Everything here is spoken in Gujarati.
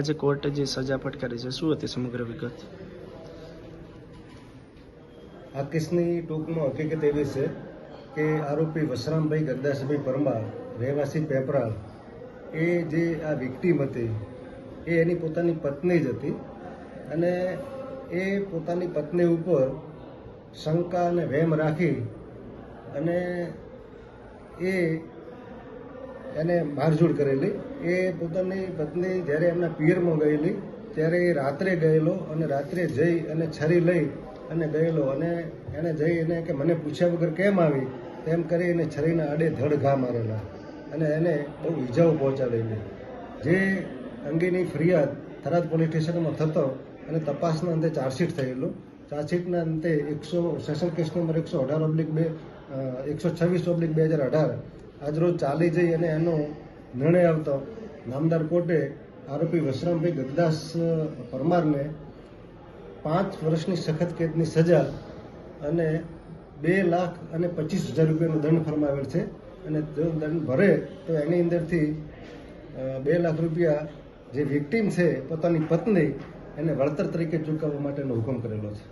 આજે કોર્ટે જે સજા ફટકારી છે, શું હતી સમગ્ર વિગત? આ કેસની ટૂંકમાં હકીકત એવી છે કે આરોપી વસરામભાઈ ગરદાસભાઈ પરમાર, રહેવાસી પેપરા એ જે આ વિક્ટીમ હતી, એ એની પોતાની પત્ની જ હતી અને એ પોતાની પત્ની ઉપર શંકા અને વહેમ રાખી અને એ એને મારઝૂડ કરેલી. એ પોતાની પત્ની જ્યારે એમના પિયરમાં ગયેલી, ત્યારે એ રાત્રે ગયેલો અને રાત્રે જઈ અને છરી લઈ અને ગયેલો અને એણે જઈ એને કે મને પૂછ્યા વગર કેમ આવી? તેમ કરી એને છરીના આડે ધડ ઘા મારેલા અને એને બહુ ઈજાઓ પહોંચાડેલી. જે અંગેની ફરિયાદ થરાદ પોલીસ સ્ટેશનમાં થતો અને તપાસના અંતે ચાર્જશીટ થયેલું. ચાર્જશીટના અંતે એકસો, સેશન કેસ નંબર એકસો અઢાર ઓબ્લિક બે એકસો છવ્વીસ ઓબ્લિક બે હજાર અઢાર આજરોજ ચાલી જઈ અને એનો નિર્ણય આવતો. નામદાર કોર્ટે આરોપી વસરામભાઈ ગગદાસ પરમારને પાંચ વર્ષની સખત કેદની સજા અને બે લાખ અને પચીસ હજાર રૂપિયાનો દંડ ફરમાવેલ છે અને જો દંડ ભરે તો એની અંદરથી બે લાખ રૂપિયા જે વિક્ટીમ છે પોતાની પત્ની એને વળતર તરીકે ચૂકવવા માટેનો હુકમ કરેલો છે.